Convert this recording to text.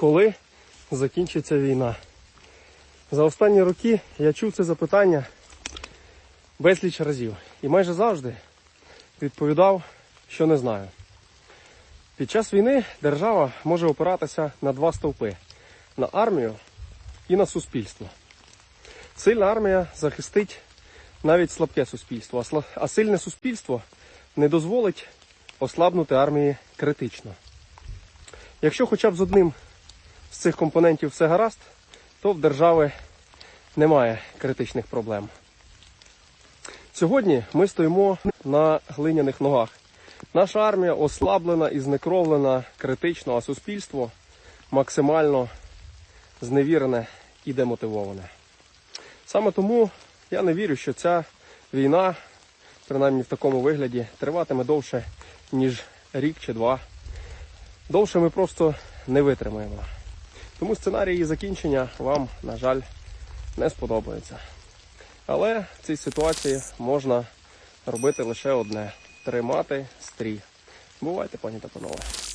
коли закінчиться війна. За останні роки я чув це запитання безліч разів. І майже завжди відповідав, що не знаю. Під час війни держава може опиратися на два стовпи: на армію і на суспільство. Сильна армія захистить навіть слабке суспільство, а сильне суспільство не дозволить ослабнути армії критично. Якщо хоча б з одним з цих компонентів все гаразд, то в держави немає критичних проблем. Сьогодні ми стоїмо на глиняних ногах. Наша армія ослаблена і знекровлена критично, а суспільство максимально зневірене і демотивоване. Саме тому я не вірю, що ця війна, принаймні в такому вигляді, триватиме довше, ніж рік чи два. Довше ми просто не витримаємо. Тому сценарій її закінчення вам, на жаль, не сподобається. Але в цій ситуації можна робити лише одне тримати стрій. Бувайте, пані та панове.